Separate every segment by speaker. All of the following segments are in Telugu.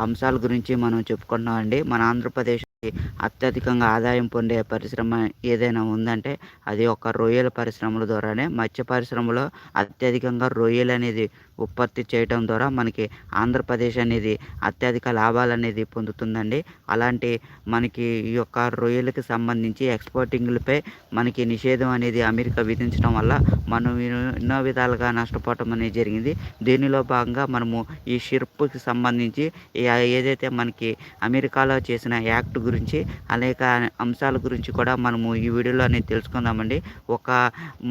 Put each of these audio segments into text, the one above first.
Speaker 1: అంశాల గురించి మనం చెప్పుకుంటున్నాం అండి మన ఆంధ్రప్రదేశ్ అత్యధికంగా ఆదాయం పొందే పరిశ్రమ ఏదైనా ఉందంటే అది ఒక రొయ్యల పరిశ్రమల ద్వారానే మత్స్య పరిశ్రమలో అత్యధికంగా రొయ్యలు అనేది ఉత్పత్తి చేయడం ద్వారా మనకి ఆంధ్రప్రదేశ్ అనేది అత్యధిక లాభాలు అనేది పొందుతుందండి. అలాంటి మనకి ఈ యొక్క రొయ్యలకు సంబంధించి ఎక్స్పోర్టింగ్లపై మనకి నిషేధం అనేది అమెరికా విధించడం వల్ల మనం ఎన్నో విధాలుగా నష్టపోవటం అనేది జరిగింది. దీనిలో భాగంగా మనము ఈ షిర్ప్కి సంబంధించి ఏదైతే మనకి అమెరికాలో చేసిన యాక్ట్ గురించి అనేక అంశాల గురించి కూడా మనము ఈ వీడియోలో అనేది తెలుసుకుందామండి. ఒక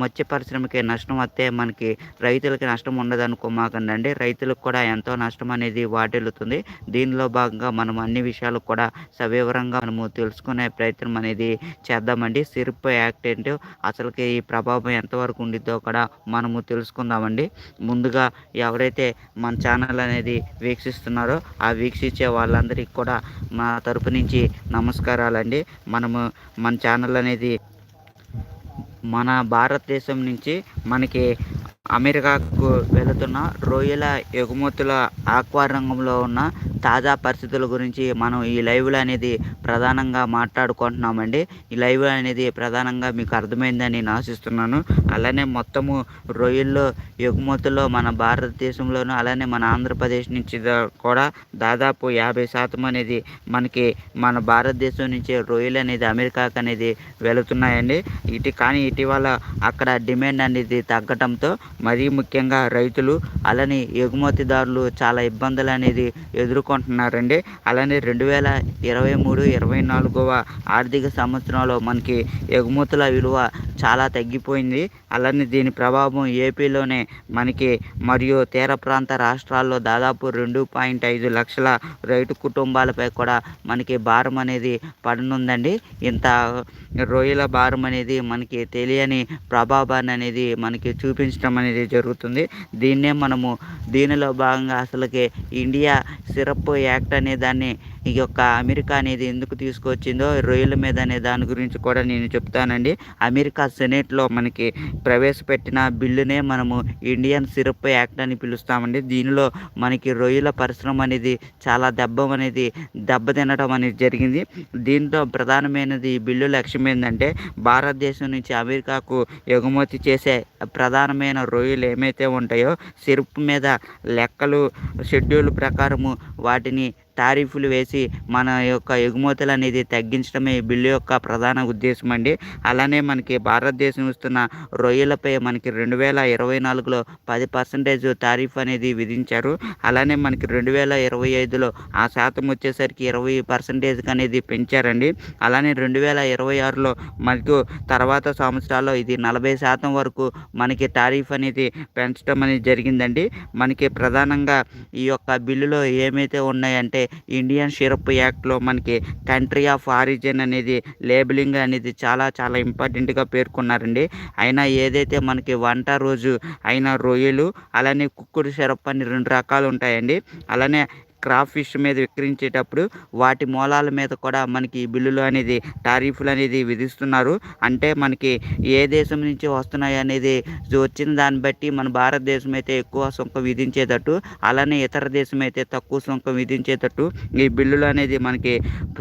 Speaker 1: మత్స్య పరిశ్రమకి నష్టం వస్తే మనకి రైతులకి నష్టం ఉండదు అనుకోమాకండి అండి రైతులకు కూడా ఎంతో నష్టం అనేది వాటిల్లుతుంది. దీనిలో భాగంగా మనం అన్ని విషయాలు కూడా సవివరంగా మనము తెలుసుకునే ప్రయత్నం అనేది చేద్దామండి. సిరిప్ యాక్ట్ ఏంటో అసలుకి ఈ ప్రభావం ఎంతవరకు ఉండిద్దో కూడా మనము తెలుసుకుందామండి. ముందుగా ఎవరైతే మన ఛానల్ అనేది వీక్షిస్తున్నారో ఆ వీక్షించే వాళ్ళందరికీ కూడా మా తరపు నుంచి నమస్కారాలండి. మనము మన ఛానల్ అనేది మన భారతదేశం నుంచి మనకి అమెరికాకు వెళుతున్న రొయ్యల ఎగుమతుల ఆక్వా రంగంలో ఉన్న తాజా పరిస్థితుల గురించి మనం ఈ లైవ్లో అనేది ప్రధానంగా మాట్లాడుకుంటున్నామండి. ఈ లైవ్ అనేది ప్రధానంగా మీకు అర్థమైందని నేను ఆశిస్తున్నాను. అలానే మొత్తము రొయ్యల్లో ఎగుమతుల్లో మన భారతదేశంలోనూ అలానే మన ఆంధ్రప్రదేశ్ నుంచి కూడా దాదాపు యాభై శాతం అనేది మనకి మన భారతదేశం నుంచి రొయ్యలు అనేది అమెరికాకు అనేది వెళుతున్నాయండి. ఇటు కానీ ఇటీవల అక్కడ డిమాండ్ అనేది తగ్గడంతో మరీ ముఖ్యంగా రైతులు అలానే ఎగుమతిదారులు చాలా ఇబ్బందులు అనేది ఎదుర్కొంటున్నారండి. అలానే రెండు వేల ఇరవై మూడు ఇరవై నాలుగవ ఆర్థిక సంవత్సరంలో మనకి ఎగుమతుల విలువ చాలా తగ్గిపోయింది. అలానే దీని ప్రభావం ఏపీలోనే మనకి మరియు తీర ప్రాంత రాష్ట్రాల్లో దాదాపు రెండు పాయింట్ ఐదు లక్షల రైతు కుటుంబాలపై కూడా మనకి భారం అనేది పడనుందండి. ఇంత రొయ్యల భారం అనేది మనకి తెలియని ప్రభావాన్ని అనేది మనకి చూపించడం అనేది జరుగుతుంది. దీన్నే మనము దీనిలో భాగంగా అసలుకి ఇండియా సిరప్ యాక్ట్ అనే దాన్ని ఈ యొక్క అమెరికా అనేది ఎందుకు తీసుకొచ్చిందో రొయ్యల మీద అనే దాని గురించి కూడా నేను చెప్తానండి. అమెరికా సెనేట్లో మనకి ప్రవేశపెట్టిన బిల్లునే మనము ఇండియన్ సిరప్ యాక్ట్ అని పిలుస్తామండి. దీనిలో మనకి రొయ్యల పరిశ్రమ అనేది చాలా దెబ్బ అనేది దెబ్బతినడం అనేది జరిగింది. దీంతో ప్రధానమైనది ఈ బిల్లు లక్ష్యం ఏంటంటే భారతదేశం నుంచి అమెరికాకు ఎగుమతి చేసే ప్రధానమైన రొయ్యలు ఏమైతే ఉంటాయో సిరప్ మీద లెక్కలు షెడ్యూల్ ప్రకారము వాటిని టారిఫ్లు వేసి మన యొక్క ఎగుమతులు అనేది తగ్గించడమే ఈ బిల్లు యొక్క ప్రధాన ఉద్దేశం అండి. అలానే మనకి భారతదేశం ఇస్తున్న రొయ్యలపై మనకి రెండు వేల ఇరవై నాలుగులో పది పర్సెంటేజ్ టారిఫ్ అనేది విధించారు. అలానే మనకి రెండు వేల ఇరవై ఐదులో ఆ శాతం వచ్చేసరికి ఇరవై పర్సెంటేజ్కి అనేది పెంచారండి. అలానే రెండు వేల ఇరవై ఆరులో మనకు తర్వాత సంవత్సరాల్లో ఇది నలభై శాతం వరకు మనకి టారిఫ్ అనేది పెంచడం అనేది జరిగిందండి. మనకి ప్రధానంగా ఈ యొక్క బిల్లులో ఏమైతే ఉన్నాయంటే ఇండియన్ షిరప్ యాక్ట్లో మనకి కంట్రీ ఆఫ్ ఆరిజిన్ అనేది లేబులింగ్ అనేది చాలా చాలా ఇంపార్టెంట్గా పేర్కొన్నారండి. అయినా ఏదైతే మనకి వంట రోజు అయిన రొయ్యలు అలానే కుక్కుడు షిరప్ అని రెండు రకాలు ఉంటాయండి. అలానే క్రాప్ ఫిష్ మీద విక్రయించేటప్పుడు వాటి మూలాల మీద కూడా మనకి ఈ బిల్లులు అనేది టారిఫ్లు అనేది విధిస్తున్నారు. అంటే మనకి ఏ దేశం నుంచి వస్తున్నాయి అనేది వచ్చిన దాన్ని బట్టి మన భారతదేశం అయితే ఎక్కువ సుంకం విధించేటట్టు అలానే ఇతర దేశం అయితే తక్కువ సుంకం విధించేటట్టు ఈ బిల్లులు అనేది మనకి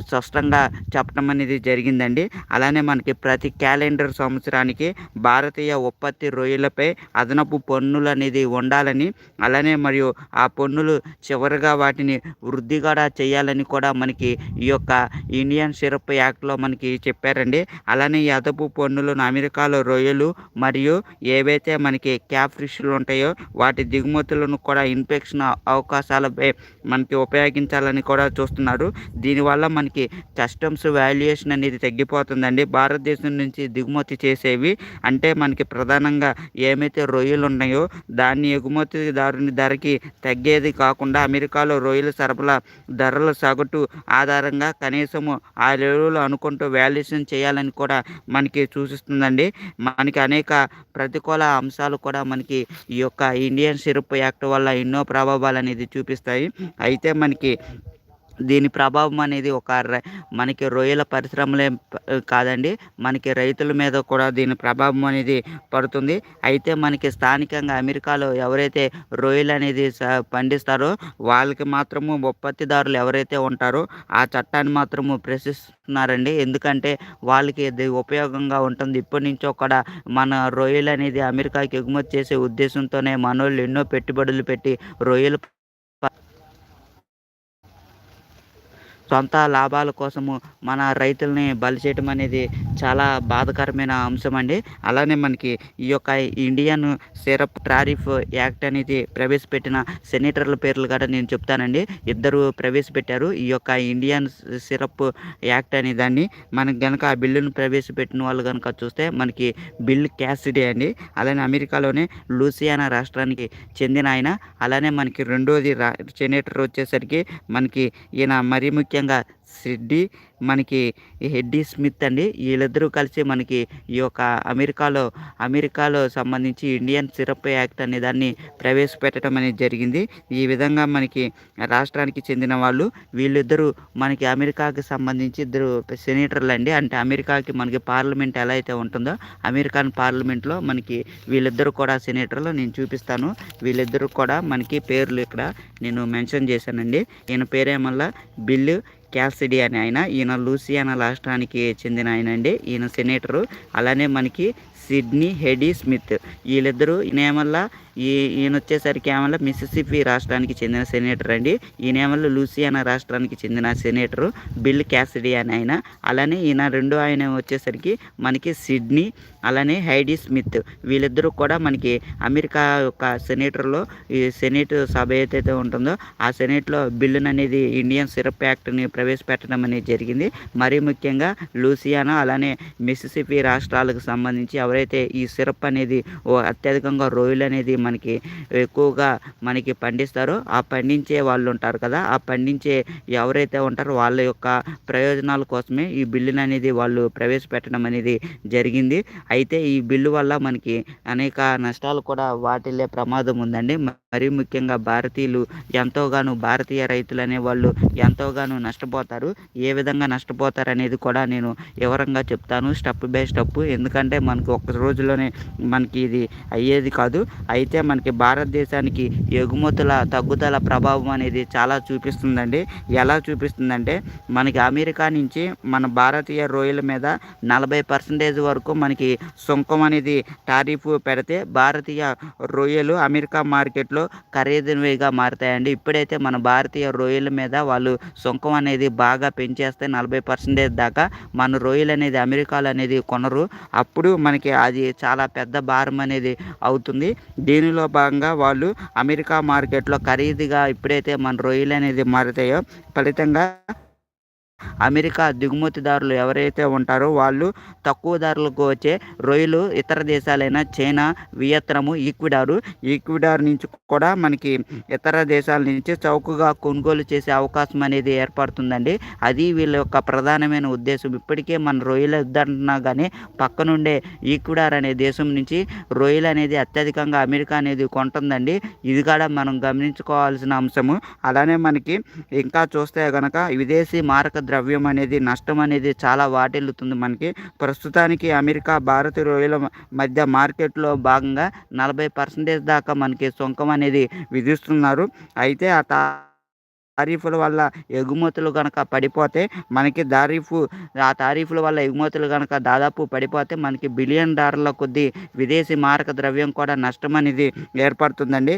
Speaker 1: స్పష్టంగా చెప్పడం అనేది జరిగిందండి. అలానే మనకి ప్రతి క్యాలెండర్ సంవత్సరానికి భారతీయ ఉత్పత్తి రొయ్యలపై అదనపు పన్నులు అనేది ఉండాలని అలానే మరియు ఆ పన్నులు చివరిగా వాటిని వాటిని వృద్ధి కూడా చేయాలని కూడా మనకి ఈ యొక్క ఇండియన్ సిరప్ యాక్ట్లో మనకి చెప్పారండి. అలానే అదపు పన్నులను అమెరికాలో రొయ్యలు మరియు ఏవైతే మనకి క్యాప్ ఫిష్లు ఉంటాయో వాటి దిగుమతులను కూడా ఇన్ఫెక్షన్ అవకాశాలపై మనకి ఉపయోగించాలని కూడా చూస్తున్నారు. దీనివల్ల మనకి కస్టమ్స్ వాల్యుయేషన్ అనేది తగ్గిపోతుందండి. భారతదేశం నుంచి దిగుమతి చేసేవి అంటే మనకి ప్రధానంగా ఏమైతే రొయ్యలు ఉన్నాయో దాన్ని ఎగుమతిదారుని ధరకి తగ్గేది కాకుండా అమెరికాలో రొయ్యలు రొయ్యల సరఫరా ధరల సగటు ఆధారంగా కనీసము ఆ లెవెల్లో అనుకుంటూ వాల్యుయేషన్ చేయాలని కూడా మనకి సూచిస్తుందండి. మనకి అనేక ప్రతికూల అంశాలు కూడా మనకి ఈ యొక్క ఇండియన్ సిరప్ యాక్ట్ వల్ల ఎన్నో ప్రభావాలు అనేది చూపిస్తాయి. అయితే మనకి దీని ప్రభావం అనేది ఒక మనకి రొయ్యల పరిశ్రమలే కాదండి. మనకి రైతుల మీద కూడా దీని ప్రభావం అనేది పడుతుంది. అయితే మనకి స్థానికంగా అమెరికాలో ఎవరైతే రొయ్యలు అనేది స పండిస్తారో వాళ్ళకి మాత్రము ఉత్పత్తిదారులు ఎవరైతే ఉంటారో ఆ చట్టాన్ని మాత్రము ప్రశ్నిస్తున్నారండి. ఎందుకంటే వాళ్ళకి ఇది ఉపయోగంగా ఉంటుంది. ఇప్పటి నుంచో కూడా మన రొయ్యలు అనేది అమెరికాకి ఎగుమతి చేసే ఉద్దేశంతోనే మనోళ్ళు ఎన్నో పెట్టుబడులు పెట్టి రొయ్యలు సొంత లాభాల కోసము మన రైతుల్ని బలి చేయటం అనేది చాలా బాధకరమైన అంశం అండి. అలానే మనకి ఈ యొక్క ఇండియన్ సిరప్ టారిఫ్ యాక్ట్ అనేది ప్రవేశపెట్టిన సెనేటర్ల పేర్లు కూడా నేను చెప్తానండి. ఇద్దరు ప్రవేశపెట్టారు. ఈ యొక్క ఇండియన్ సిరప్ యాక్ట్ అనే దాన్ని మనకి కనుక ఆ బిల్లును ప్రవేశపెట్టిన వాళ్ళు కనుక చూస్తే మనకి బిల్ క్యాసిడీ అండి. అలానే అమెరికాలోనే లూసియానా రాష్ట్రానికి చెందిన ఆయన. అలానే మనకి రెండోది రా సెనేటర్ వచ్చేసరికి మనకి ఈయన మరీ ముఖ్య ముఖ్యంగా సిడ్డి మనకి హెడ్డీ స్మిత్ అండి. వీళ్ళిద్దరూ కలిసి మనకి ఈ యొక్క అమెరికాలో అమెరికాలో సంబంధించి ఇండియన్ సిరప్ యాక్ట్ అనే దాన్ని ప్రవేశపెట్టడం అనేది జరిగింది. ఈ విధంగా మనకి రాష్ట్రానికి చెందిన వాళ్ళు వీళ్ళిద్దరూ మనకి అమెరికాకి సంబంధించి ఇద్దరు సెనేటర్లు అండి. అంటే అమెరికాకి మనకి పార్లమెంట్ ఎలా అయితే ఉంటుందో అమెరికన్ పార్లమెంట్లో మనకి వీళ్ళిద్దరూ కూడా సెనేటర్లు. నేను చూపిస్తాను. వీళ్ళిద్దరూ కూడా మనకి పేర్లు ఇక్కడ నేను మెన్షన్ చేశానండి. ఈయన పేరేమల్లా? బిల్లు క్యాల్సిడీ అని ఆయన ఈయన లూసియానా రాష్ట్రానికి చెందిన ఆయన అండి ఈయన సెనేటరు అలానే మనకి సిడ్నీ హెడీ స్మిత్. వీళ్ళిద్దరూ ఈయనేమల్లా ఈ ఈయన వచ్చేసరికి ఏమల్లా మిసిసిపి రాష్ట్రానికి చెందిన సెనేటర్ అండి. ఈయనేమల్లా లూసియానా రాష్ట్రానికి చెందిన సెనేటరు బిల్ క్యాసిడీ అని ఆయన. అలానే ఈయన రెండో ఆయన వచ్చేసరికి మనకి సిడ్నీ అలానే హైడీ స్మిత్. వీళ్ళిద్దరూ కూడా మనకి అమెరికా యొక్క సెనేటర్లో ఈ సెనేట్ సభ ఏదైతే ఉంటుందో ఆ సెనేట్లో బిల్లును అనేది ఇండియన్ సిరప్ యాక్ట్ని ప్రవేశపెట్టడం అనేది జరిగింది. మరీ ముఖ్యంగా లూసియానా అలానే మిసిసిపి రాష్ట్రాలకు సంబంధించి ఎవరైతే ఈ సిరప్ అనేది ఓ అత్యధికంగా రొయ్యలు అనేది మనకి ఎక్కువగా మనకి పండిస్తారో ఆ పండించే వాళ్ళు ఉంటారు కదా ఆ పండించే ఎవరైతే ఉంటారో వాళ్ళ యొక్క ప్రయోజనాల కోసమే ఈ బిల్లును అనేది వాళ్ళు ప్రవేశపెట్టడం అనేది జరిగింది. అయితే ఈ బిల్లు వల్ల మనకి అనేక నష్టాలు కూడా వాటిల్లే ప్రమాదం ఉందండి. మరీ ముఖ్యంగా భారతీయులు ఎంతోగాను భారతీయ రైతులు అనే వాళ్ళు ఎంతోగాను నష్టపోతారు. ఏ విధంగా నష్టపోతారు అనేది కూడా నేను వివరంగా చెప్తాను స్టెప్ బై స్టెప్. ఎందుకంటే మనకు ఒక్క రోజులోనే మనకి ఇది అయ్యేది కాదు. అయితే మనకి భారతదేశానికి ఎగుమతుల తగ్గుదల ప్రభావం అనేది చాలా చూపిస్తుందండి. ఎలా చూపిస్తుందంటే మనకి అమెరికా నుంచి మన భారతీయ రొయ్యల మీద నలభై పర్సెంటేజ్ వరకు మనకి సుంకం అనేది టారిఫ్ పెడితే భారతీయ రొయ్యలు అమెరికా మార్కెట్లో ఖరీదైనవిగా మారుతాయండి. ఇప్పుడైతే మన భారతీయ రొయ్యల మీద వాళ్ళు సుంకం అనేది బాగా పెంచేస్తే నలభై పర్సెంటేజ్ దాకా మన రొయ్యలు అనేది అమెరికాలో అనేది కొనరు. అప్పుడు మనకి అది చాలా పెద్ద భారం అనేది అవుతుంది. దీనిలో భాగంగా వాళ్ళు అమెరికా మార్కెట్లో ఖరీదుగా ఇప్పుడైతే మన రొయ్యలు అనేది మారుతాయో ఫలితంగా అమెరికా దిగుమతిదారులు ఎవరైతే ఉంటారో వాళ్ళు తక్కువ ధరలకు వచ్చే రొయ్యలు ఇతర దేశాలైన చైనా వియత్నము ఈక్విడారు. ఈక్విడార్ నుంచి కూడా మనకి ఇతర దేశాల నుంచి చౌకగా కొనుగోలు చేసే అవకాశం అనేది ఏర్పడుతుందండి. అది వీళ్ళ యొక్క ప్రధానమైన ఉద్దేశం. ఇప్పటికే మన రొయ్యలు వద్దన్నా కానీ పక్కనుండే ఈక్విడార్ అనే దేశం నుంచి రొయ్యలు అనేది అత్యధికంగా అమెరికా అనేది కొంటుందండి. ఇది కూడా మనం గమనించుకోవాల్సిన అంశము. అలానే మనకి ఇంకా చూస్తే కనుక విదేశీ మారక ద్రవ్యం అనేది నష్టం అనేది చాలా వాటిల్లుతుంది మనకి. ప్రస్తుతానికి అమెరికా భారత రొయ్యల మధ్య మార్కెట్లో భాగంగా నలభై పర్సెంటేజ్ దాకా మనకి సుంకం అనేది విధిస్తున్నారు. అయితే ఆ తారీఫుల వల్ల ఎగుమతులు కనుక పడిపోతే మనకి తారీఫు ఆ తారీఫుల వల్ల ఎగుమతులు కనుక దాదాపు పడిపోతే మనకి బిలియన్ డాలర్ల కొద్దీ విదేశీ మారక ద్రవ్యం కూడా నష్టం అనేది ఏర్పడుతుందండి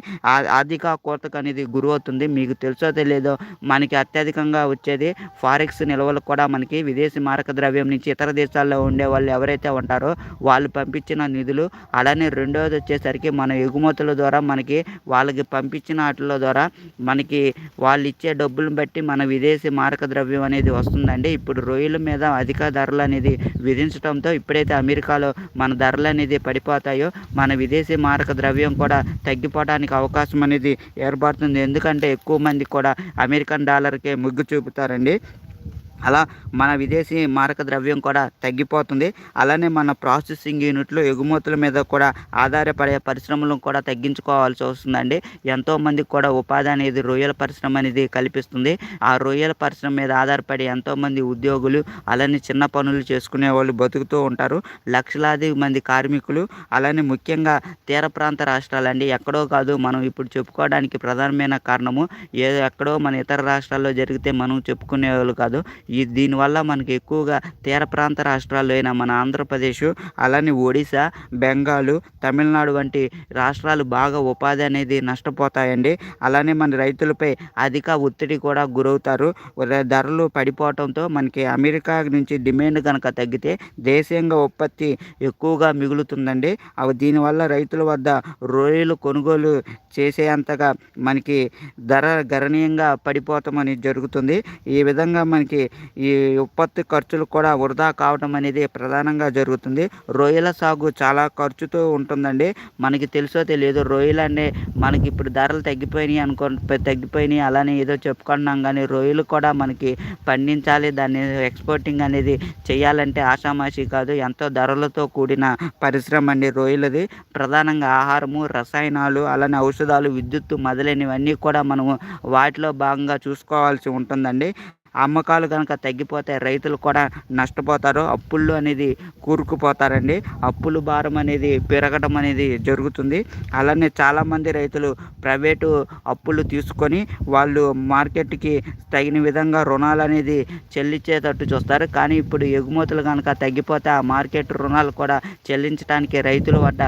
Speaker 1: ఆర్థిక కోతకు అనేది గురవుతుంది. మీకు తెలుసో తెలియదో మనకి అత్యధికంగా వచ్చేది ఫారెక్స్ నిల్వలు కూడా మనకి విదేశీ మారక ద్రవ్యం నుంచి ఇతర దేశాల్లో ఉండే వాళ్ళు ఎవరైతే ఉంటారో వాళ్ళు పంపించిన నిధులు అలానే రెండవది వచ్చేసరికి మన ఎగుమతుల ద్వారా మనకి వాళ్ళకి పంపించిన వాటిల ద్వారా మనకి వాళ్ళు ఇచ్చే ఇచ్చే డబ్బులను బట్టి మన విదేశీ మారక ద్రవ్యం అనేది వస్తుందండి. ఇప్పుడు రొయ్యల మీద అధిక ధరలు అనేది విధించడంతో ఇప్పుడైతే అమెరికాలో మన ధరలు అనేది పడిపోతాయో మన విదేశీ మారక ద్రవ్యం కూడా తగ్గిపోవడానికి అవకాశం అనేది ఏర్పడుతుంది. ఎందుకంటే ఎక్కువ మంది కూడా అమెరికన్ డాలర్కే మొగ్గు చూపుతారండి. అలా మన విదేశీ మారక ద్రవ్యం కూడా తగ్గిపోతుంది. అలానే మన ప్రాసెసింగ్ యూనిట్లు ఎగుమతుల మీద కూడా ఆధారపడే పరిశ్రమలను కూడా తగ్గించుకోవాల్సి వస్తుందండి. ఎంతోమందికి కూడా ఉపాధి అనేది రొయ్యల పరిశ్రమ అనేది కల్పిస్తుంది. ఆ రొయ్యల పరిశ్రమ మీద ఆధారపడి ఎంతోమంది ఉద్యోగులు అలానే చిన్న పనులు చేసుకునే వాళ్ళు బతుకుతూ ఉంటారు. లక్షలాది మంది కార్మికులు అలానే ముఖ్యంగా తీర ప్రాంత రాష్ట్రాలండి. ఎక్కడో కాదు మనం ఇప్పుడు చెప్పుకోవడానికి ప్రధానమైన కారణము ఏదో ఎక్కడో మన ఇతర రాష్ట్రాల్లో జరిగితే మనం చెప్పుకునే వాళ్ళు కాదు. ఈ దీనివల్ల మనకి ఎక్కువగా తీర ప్రాంత రాష్ట్రాలు అయిన మన ఆంధ్రప్రదేశ్ అలానే ఒడిశా బెంగాల్ తమిళనాడు వంటి రాష్ట్రాలు బాగా ఉపాధి అనేది నష్టపోతాయండి. అలానే మన రైతులపై అధిక ఒత్తిడి కూడా గురవుతారు. ధరలు పడిపోవటంతో మనకి అమెరికా నుంచి డిమాండ్ కనుక తగ్గితే దేశీయంగా ఉత్పత్తి ఎక్కువగా మిగులుతుందండి. అవి దీనివల్ల రైతుల వద్ద రొయ్యలు కొనుగోలు చేసేంతగా మనకి ధర గణనీయంగా పడిపోతామని జరుగుతుంది. ఈ విధంగా మనకి ఈ ఉత్పత్తి ఖర్చులు కూడా వృధా కావడం అనేది ప్రధానంగా జరుగుతుంది. రొయ్యల సాగు చాలా ఖర్చుతో ఉంటుందండి. మనకి తెలుసో తెలియదు రొయ్యలు అనే మనకి ఇప్పుడు ధరలు తగ్గిపోయినాయి అనుకో తగ్గిపోయినాయి అలానే ఏదో చెప్పుకుంటున్నాం కానీ రొయ్యలు కూడా మనకి పండించాలి దాన్ని ఎక్స్పోర్టింగ్ అనేది చేయాలంటే ఆషామాషి కాదు ఎంతో ధరలతో కూడిన పరిశ్రమ అండి రొయ్యలది. ప్రధానంగా ఆహారము రసాయనాలు అలానే ఔషధాలు విద్యుత్తు మొదలైనవన్నీ కూడా మనము వాటిలో భాగంగా చూసుకోవాల్సి ఉంటుందండి. అమ్మకాలు కనుక తగ్గిపోతే రైతులు కూడా నష్టపోతారు. అప్పుల్లో అనేది కూరుకుపోతారండి. అప్పులు భారం అనేది పెరగడం అనేది జరుగుతుంది. అలానే చాలామంది రైతులు ప్రైవేటు అప్పులు తీసుకొని వాళ్ళు మార్కెట్కి తగిన విధంగా రుణాలు అనేది చెల్లించేటట్టు చూస్తారు. కానీ ఇప్పుడు ఎగుమతులు కనుక తగ్గిపోతే ఆ మార్కెట్ రుణాలు కూడా చెల్లించడానికి రైతుల వద్ద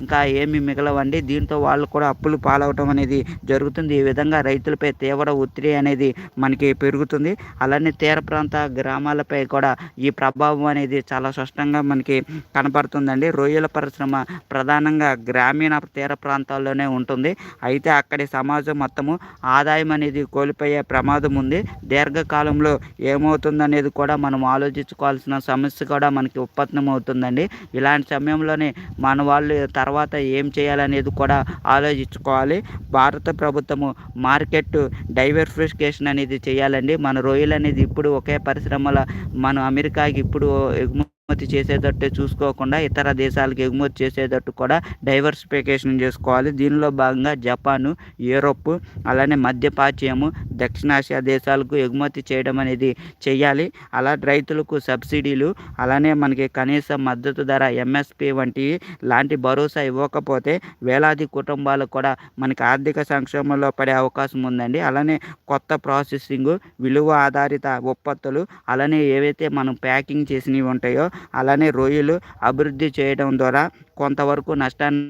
Speaker 1: ఇంకా ఏమి మిగలవండి. దీంతో వాళ్ళు కూడా అప్పులు పాలవటం అనేది జరుగుతుంది. ఈ విధంగా రైతులపై తీవ్ర ఒత్తిడి అనేది మనకి పెరుగుతుంది. అలానే తీర ప్రాంత గ్రామాలపై కూడా ఈ ప్రభావం అనేది చాలా స్పష్టంగా మనకి కనపడుతుందండి. రొయ్యల పరిశ్రమ ప్రధానంగా గ్రామీణ తీర ప్రాంతాల్లోనే ఉంటుంది. అయితే అక్కడి సమాజం మొత్తము ఆదాయం అనేది కోల్పోయే ప్రమాదం ఉంది. దీర్ఘకాలంలో ఏమవుతుందనేది కూడా మనం ఆలోచించుకోవాల్సిన సమస్య కూడా మనకి ఉత్పన్నం అవుతుందండి. ఇలాంటి సమయంలోనే మన వాళ్ళు తర్వాత ఏం చేయాలనేది కూడా ఆలోచించుకోవాలి. భారత ప్రభుత్వము మార్కెట్ డైవర్సిఫికేషన్ అనేది చేయాలండి. మన రొయ్యలు అనేది ఇప్పుడు ఒకే పరిశ్రమల మనం అమెరికాకి ఇప్పుడు ఎగుమతి ఎగుమతి చేసేటట్టు చూసుకోకుండా ఇతర దేశాలకు ఎగుమతి చేసేటట్టు కూడా డైవర్సిఫికేషన్ చేసుకోవాలి. దీనిలో భాగంగా జపాను యూరోప్ అలానే మధ్యపాచ్యము దక్షిణాసియా దేశాలకు ఎగుమతి చేయడం అనేది చేయాలి. అలా రైతులకు సబ్సిడీలు అలానే మనకి కనీస మద్దతు ధర ఎంఎస్పి వంటి లాంటి భరోసా ఇవ్వకపోతే వేలాది కుటుంబాలు కూడా మనకి ఆర్థిక సంక్షేమంలో పడే అవకాశం ఉందండి. అలానే కొత్త ప్రాసెసింగ్ విలువ ఆధారిత ఉత్పత్తులు అలానే ఏవైతే మనం ప్యాకింగ్ చేసినవి ఉంటాయో అలానే రొయ్యలు అభివృద్ధి చేయడం ద్వారా కొంతవరకు నష్టాన్ని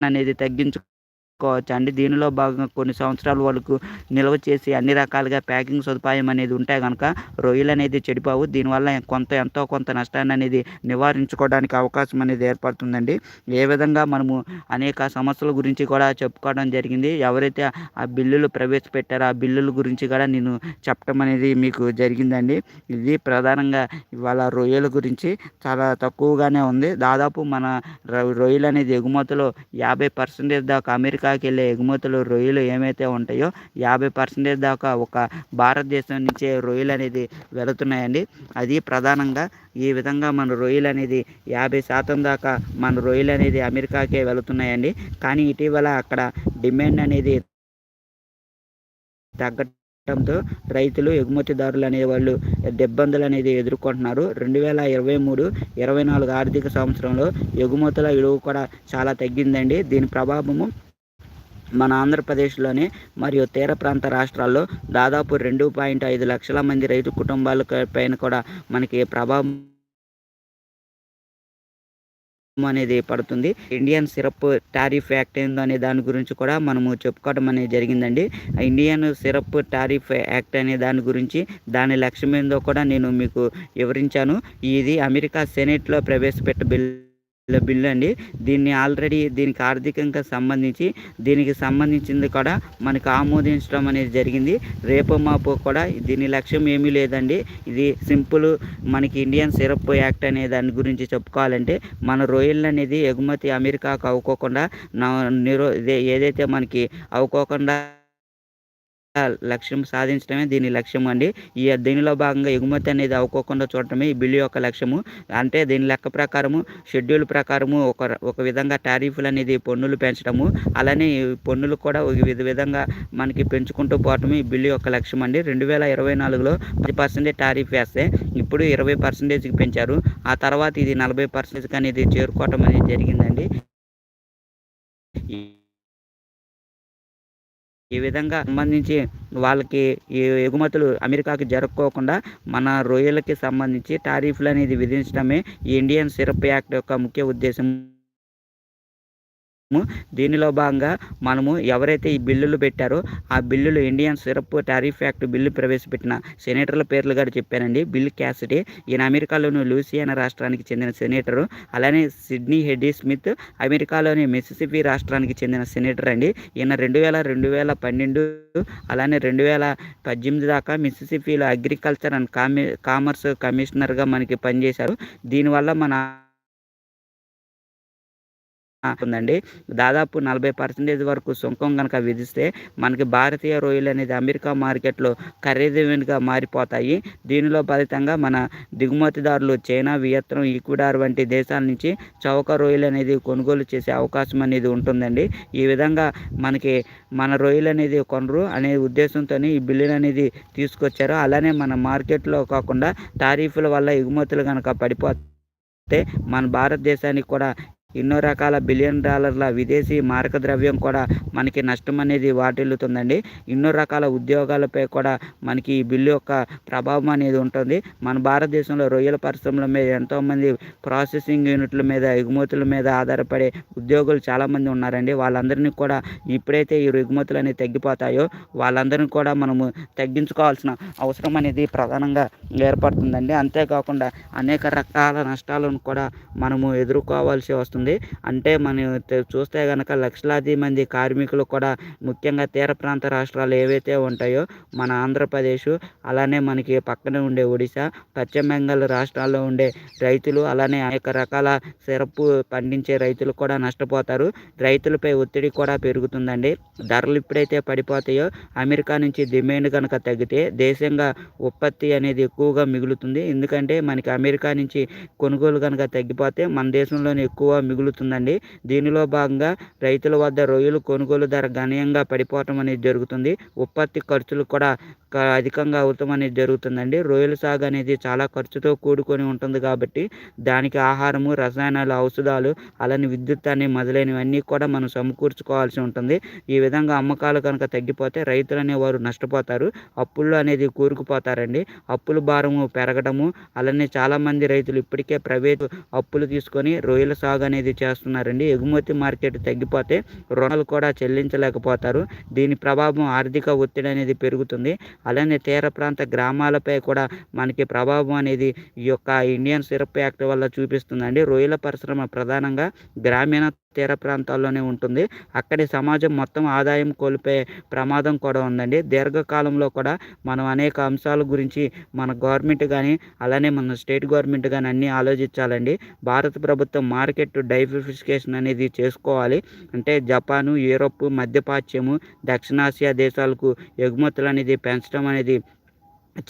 Speaker 1: అనేది తగ్గించు అండి దీనిలో భాగంగా కొన్ని సంవత్సరాల వరకు నిల్వ చేసి అన్ని రకాలుగా ప్యాకింగ్ సదుపాయం అనేది ఉంటే కనుక రొయ్యలు అనేది చెడిపోవు. దీనివల్ల కొంత ఎంతో కొంత నష్టాన్ని అనేది నివారించుకోవడానికి అవకాశం అనేది ఏర్పడుతుందండి. ఏ విధంగా మనము అనేక సమస్యల గురించి కూడా చెప్పుకోవడం జరిగింది. ఎవరైతే ఆ బిల్లులు ప్రవేశపెట్టారో ఆ బిల్లుల గురించి కూడా నేను చెప్పడం అనేది మీకు జరిగిందండి. ఇది ప్రధానంగా ఇవాళ రొయ్యల గురించి చాలా తక్కువగానే ఉంది. దాదాపు మన రొయ్యలు అనేది ఎగుమతిలో యాభై పర్సెంటేజ్ దాకా అమెరికా అమెరికాకి వెళ్ళే ఎగుమతులు రొయ్యలు ఏమైతే ఉంటాయో యాభై పర్సెంటేజ్ దాకా ఒక భారతదేశం నుంచే రొయ్యలు అనేది వెళుతున్నాయండి. అది ప్రధానంగా ఈ విధంగా మన రొయ్యలు అనేది యాభై శాతం దాకా మన రొయ్యలు అనేది అమెరికాకే వెళుతున్నాయండి. కానీ ఇటీవల అక్కడ డిమాండ్ అనేది తగ్గటంతో రైతులు ఎగుమతిదారులు అనేవాళ్ళు ఇబ్బందులు అనేది ఎదుర్కొంటున్నారు. రెండు వేల ఇరవై మూడు ఇరవై నాలుగు ఆర్థిక సంవత్సరంలో ఎగుమతుల విలువ కూడా చాలా తగ్గిందండి. దీని ప్రభావము మన ఆంధ్రప్రదేశ్లోనే మరియు తీర ప్రాంత రాష్ట్రాల్లో దాదాపు రెండు పాయింట్ ఐదు లక్షల మంది రైతు కుటుంబాల పైన కూడా మనకి ప్రభావం అనేది పడుతుంది. ఇండియన్ సిరప్ టారిఫ్ యాక్ట్ ఏందో అనే దాని గురించి కూడా మనము చెప్పుకోవడం అనేది జరిగిందండి. ఇండియన్ సిరప్ టారిఫ్ యాక్ట్ అనే దాని గురించి దాని లక్ష్యం ఏందో కూడా నేను మీకు వివరించాను. ఇది అమెరికా సెనేట్లో ప్రవేశపెట్ట బిల్ బిల్ అండి. దీన్ని ఆల్రెడీ దీనికి ఆర్థికంగా సంబంధించి దీనికి సంబంధించింది కూడా మనకు ఆమోదించడం అనేది జరిగింది. రేపు మాపు కూడా దీని లక్ష్యం ఏమీ లేదండి. ఇది సింపుల్ మనకి ఇండియన్ సిరప్ యాక్ట్ అనే దాని గురించి చెప్పుకోవాలంటే మన రొయ్యలు అనేది ఎగుమతి అమెరికాకు అవ్వకోకుండా నిరో ఏదైతే మనకి అవ్వకోకుండా లక్ష్యం సాధించడమే దీని లక్ష్యం అండి. ఈ దీనిలో భాగంగా ఎగుమతి అనేది అవ్వకోకుండా చూడటమే ఈ బిల్లు యొక్క లక్ష్యము. అంటే దీని లెక్క ప్రకారము షెడ్యూల్ ప్రకారము ఒక ఒక విధంగా టారిఫ్లు అనేది పన్నులు పెంచడము అలానే పన్నులు కూడా ఒక విధ విధంగా మనకి పెంచుకుంటూ పోవటమే ఈ బిల్లు యొక్క లక్ష్యం అండి. రెండు వేల ఇరవై నాలుగులో పది పర్సెంటేజ్ టారిఫ్ వేస్తే ఇప్పుడు ఇరవై పర్సెంటేజ్కి పెంచారు. ఆ తర్వాత ఇది నలభై పర్సెంటేజ్కి అనేది చేరుకోవటం అనేది జరిగిందండి. ఈ- విధంగా సంబంధించి వాళ్ళకి ఈ ఎగుమతులు అమెరికాకి జరుపుకోకుండా మన రొయ్యలకి సంబంధించి టారిఫ్లు అనేది విధించడమే ఈ ఇండియన్ సిరప్ యాక్ట్ యొక్క ముఖ్య ఉద్దేశం. దీనిలో భాగంగా మనము ఎవరైతే ఈ బిల్లులు పెట్టారో ఆ బిల్లులు Indian syrup tariff act bill ప్రవేశపెట్టిన సెనేటర్ల పేర్లు కూడా చెప్పానండి బిల్ క్యాసిటీ ఈయన అమెరికాలోని లూసియానా రాష్ట్రానికి చెందిన సెనేటరు అలానే సిడ్నీ హెడ్డీ స్మిత్ అమెరికాలోని మిసిసిపి రాష్ట్రానికి చెందిన సెనేటర్ అండి. ఈయన రెండు వేల రెండు వేల పన్నెండు అలానే రెండు వేల పద్దెనిమిది దాకా మిసిసిపిలో అగ్రికల్చర్ అండ్ కామర్స్ కమిషనర్గా మనకి పనిచేశారు. దీనివల్ల మన ఉందండి. దాదాపు నలభై పర్సెంటేజ్ వరకు సుంకం కనుక విధిస్తే మనకి భారతీయ రొయ్యలు అనేది అమెరికా మార్కెట్లో ఖరీదైనవిగా మారిపోతాయి. దీనిలో ఫలితంగా మన దిగుమతిదారులు చైనా వియత్నం ఈక్విడార్ వంటి దేశాల నుంచి చౌక రొయ్యలు అనేది కొనుగోలు చేసే అవకాశం అనేది ఉంటుందండి. ఈ విధంగా మనకి మన రొయ్యలు అనేది కొనరు అనే ఉద్దేశంతో ఈ బిల్లులు అనేది తీసుకొచ్చారు. అలానే మన మార్కెట్లో కాకుండా టారిఫ్ల వల్ల ఎగుమతులు కనుక పడిపోతే మన భారతదేశానికి కూడా ఎన్నో రకాల బిలియన్ డాలర్ల విదేశీ మారక ద్రవ్యం కూడా మనకి నష్టం అనేది వాటిల్లుతుందండి. ఎన్నో రకాల ఉద్యోగాలపై కూడా మనకి ఈ బిల్లు యొక్క ప్రభావం అనేది ఉంటుంది. మన భారతదేశంలో రొయ్యల పరిశ్రమల మీద ఎంతోమంది ప్రాసెసింగ్ యూనిట్ల మీద ఎగుమతుల మీద ఆధారపడే ఉద్యోగులు చాలామంది ఉన్నారండి. వాళ్ళందరినీ కూడా ఎప్పుడైతే ఈ ఎగుమతులు అనేవి తగ్గిపోతాయో వాళ్ళందరినీ కూడా మనము తగ్గించుకోవాల్సిన అవసరం అనేది ప్రధానంగా ఏర్పడుతుందండి. అంతేకాకుండా అనేక రకాల నష్టాలను కూడా మనము ఎదుర్కోవాల్సి వస్తుంది. అంటే మనం చూస్తే కనుక లక్షలాది మంది కార్మికులు కూడా ముఖ్యంగా తీర ప్రాంత రాష్ట్రాలు ఏవైతే ఉంటాయో మన ఆంధ్రప్రదేశ్ అలానే మనకి పక్కనే ఉండే ఒడిశా పశ్చిమ బెంగాల్ రాష్ట్రాల్లో ఉండే రైతులు అలానే అనేక రకాల సిరప్ పండించే రైతులు కూడా నష్టపోతారు. రైతులపై ఒత్తిడి కూడా పెరుగుతుందండి. ధరలు ఎప్పుడైతే పడిపోతాయో అమెరికా నుంచి డిమాండ్ కనుక తగ్గితే దేశంగా ఉత్పత్తి అనేది ఎక్కువగా మిగులుతుంది. ఎందుకంటే మనకి అమెరికా నుంచి కొనుగోలు కనుక తగ్గిపోతే మన దేశంలోనే ఎక్కువ మిగులుతుందండి. దీనిలో భాగంగా రైతుల వద్ద రొయ్యలు కొనుగోలు ధర గణనీయంగా పడిపోవటం అనేది జరుగుతుంది. ఉత్పత్తి ఖర్చులు కూడా అధికంగా అవుతాం అనేది జరుగుతుందండి. రొయ్యల సాగు అనేది చాలా ఖర్చుతో కూడుకొని ఉంటుంది కాబట్టి దానికి ఆహారము రసాయనాలు ఔషధాలు అలానే విద్యుత్ అని మొదలైనవన్నీ కూడా మనం సమకూర్చుకోవాల్సి ఉంటుంది. ఈ విధంగా అమ్మకాలు కనుక తగ్గిపోతే రైతులు అనేవారు నష్టపోతారు. అప్పుల్లో అనేది కూరుకుపోతారండి. అప్పుల భారము పెరగడము అలానే చాలామంది రైతులు ఇప్పటికే ప్రైవేటు అప్పులు తీసుకొని రొయ్యల సాగు అనేది చేస్తున్నారండి. ఎగుమతి మార్కెట్ తగ్గిపోతే రుణాలు కూడా చెల్లించలేకపోతారు. దీని ప్రభావం ఆర్థిక ఒత్తిడి అనేది పెరుగుతుంది. అలానే తీర ప్రాంత గ్రామాలపై కూడా మనకి ప్రభావం అనేది ఈ యొక్క ఇండియన్ సిరప్ యాక్ట్ వల్ల చూపిస్తుందండి. రొయ్యల పరిశ్రమ ప్రధానంగా గ్రామీణ తీర ప్రాంతాల్లోనే ఉంటుంది. అక్కడి సమాజం మొత్తం ఆదాయం కోల్పోయే ప్రమాదం కూడా ఉందండి. దీర్ఘకాలంలో కూడా మనం అనేక అంశాల గురించి మన గవర్నమెంట్ కానీ అలానే మన స్టేట్ గవర్నమెంట్ కానీ అన్నీ ఆలోచించాలండి. భారత ప్రభుత్వం మార్కెట్ డైవర్సిఫికేషన్ అనేది చేసుకోవాలి. అంటే జపాను యూరోప్ మధ్యప్రాచ్యము దక్షిణాసియా దేశాలకు ఎగుమతులు అనేది పెంచడం అనేది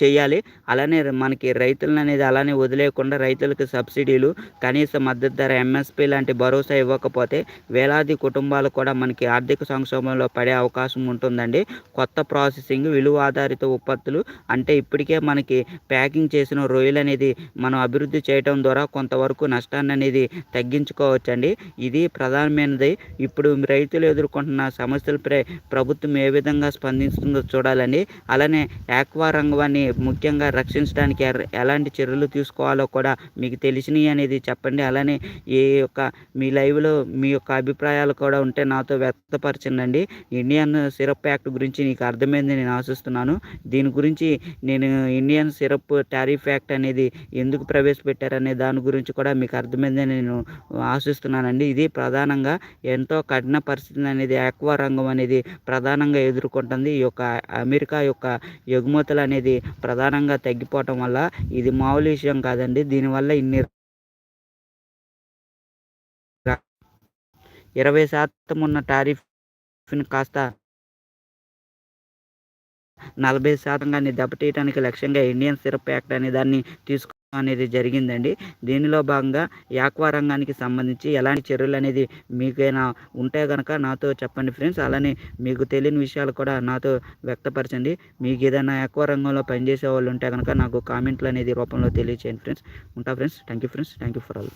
Speaker 1: చేయాలి. అలానే మనకి రైతులను అనేది అలానే వదిలేయకుండా రైతులకు సబ్సిడీలు కనీస మద్దతు ధర ఎంఎస్పి లాంటి భరోసా ఇవ్వకపోతే వేలాది కుటుంబాలు కూడా మనకి ఆర్థిక సంక్షోభంలో పడే అవకాశం ఉంటుందండి. కొత్త ప్రాసెసింగ్ విలువ ఆధారిత ఉత్పత్తులు అంటే ఇప్పటికే మనకి ప్యాకింగ్ చేసిన రొయ్యలు అనేది మనం అభివృద్ధి చేయడం ద్వారా కొంతవరకు నష్టాన్ని అనేది తగ్గించుకోవచ్చండి. ఇది ప్రధానమైనది. ఇప్పుడు రైతులు ఎదుర్కొంటున్న సమస్యలపై ప్రభుత్వం ఏ విధంగా స్పందిస్తుందో చూడాలండి. అలానే ఆక్వా రంగాన్ని ముఖ్యంగా రక్షించడానికి ఎలాంటి చర్యలు తీసుకోవాలో కూడా మీకు తెలిసినవి అనేది చెప్పండి. అలానే ఈ యొక్క మీ లైవ్లో మీ యొక్క అభిప్రాయాలు కూడా ఉంటే నాతో వ్యక్తపరచండి ఇండియన్ సిరప్ యాక్ట్ గురించి నీకు అర్థమైంది నేను ఆశిస్తున్నాను. దీని గురించి నేను ఇండియన్ సిరప్ టారిఫ్ యాక్ట్ అనేది ఎందుకు ప్రవేశపెట్టారనే దాని గురించి కూడా మీకు అర్థమైందని నేను ఆశిస్తున్నానండి. ఇది ప్రధానంగా ఎంతో కఠిన పరిస్థితి అనేది ఆక్వా రంగం అనేది ప్రధానంగా ఎదుర్కొంటుంది. ఈ యొక్క అమెరికా యొక్క ఎగుమతులు అనేది ప్రధానంగా తగ్గిపోవటం వల్ల ఇది మామూలు విషయం కాదండి. దీనివల్ల ఇన్ని ఇరవై శాతం ఉన్న టారిఫ్ని కాస్త నలభై శాతంగాన్ని దెబ్బతీయడానికి లక్ష్యంగా ఇండియన్ సిరప్ యాక్ట్ అనే దాన్ని తీసుకు అనేది జరిగిందండి. దీనిలో భాగంగా యాక్వా రంగానికి సంబంధించి ఎలాంటి చర్యలు అనేది మీకైనా ఉంటే కనుక నాతో చెప్పండి ఫ్రెండ్స్. అలానే మీకు తెలియని విషయాలు కూడా నాతో వ్యక్తపరచండి. మీకు ఏదైనా యాక్వా రంగంలో పనిచేసే వాళ్ళు ఉంటే కనుక నాకు కామెంట్లు అనేది రూపంలో తెలియచేయండి ఫ్రెండ్స్. ఉంటా friends. Thank you friends. Thank you for all.